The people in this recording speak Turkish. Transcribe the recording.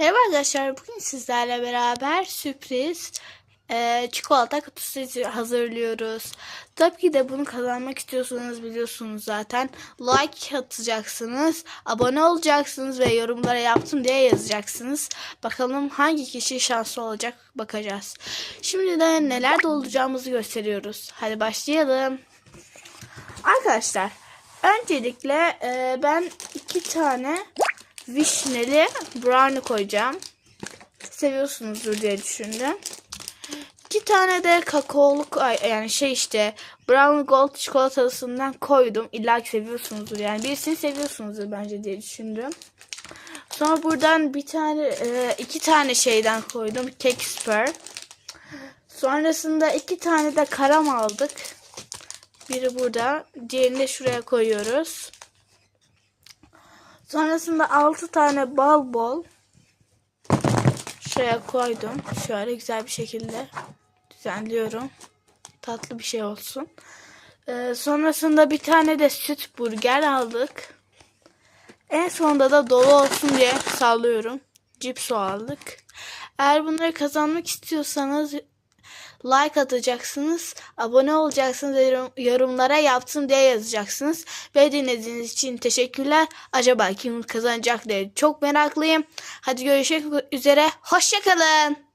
Merhaba arkadaşlar. Bugün sizlerle beraber sürpriz e, çikolata kutusu hazırlıyoruz. Tabii ki de bunu kazanmak istiyorsanız biliyorsunuz zaten. Like atacaksınız, abone olacaksınız ve yorumlara yaptım diye yazacaksınız. Bakalım hangi kişi şanslı olacak bakacağız. Şimdi de neler dolduracağımızı gösteriyoruz. Hadi başlayalım. Arkadaşlar öncelikle e, ben iki tane vişneli brownie koyacağım. Seviyorsunuzdur diye düşündüm. İki tane de kakaoluk ay- yani şey işte brown gold çikolatasından koydum. İlla ki seviyorsunuzdur yani birisini seviyorsunuzdur bence diye düşündüm. Sonra buradan bir tane e, iki tane şeyden koydum. Cake spur. Sonrasında iki tane de karam aldık. Biri burada. Diğerini de şuraya koyuyoruz. Sonrasında 6 tane bal bol şuraya koydum. Şöyle güzel bir şekilde düzenliyorum. Tatlı bir şey olsun. Ee, sonrasında bir tane de süt burger aldık. En sonunda da dolu olsun diye sallıyorum. Cipso aldık. Eğer bunları kazanmak istiyorsanız like atacaksınız, abone olacaksınız ve yorum- yorumlara yaptım diye yazacaksınız. Ve dinlediğiniz için teşekkürler. Acaba kim kazanacak diye çok meraklıyım. Hadi görüşmek üzere. Hoşçakalın.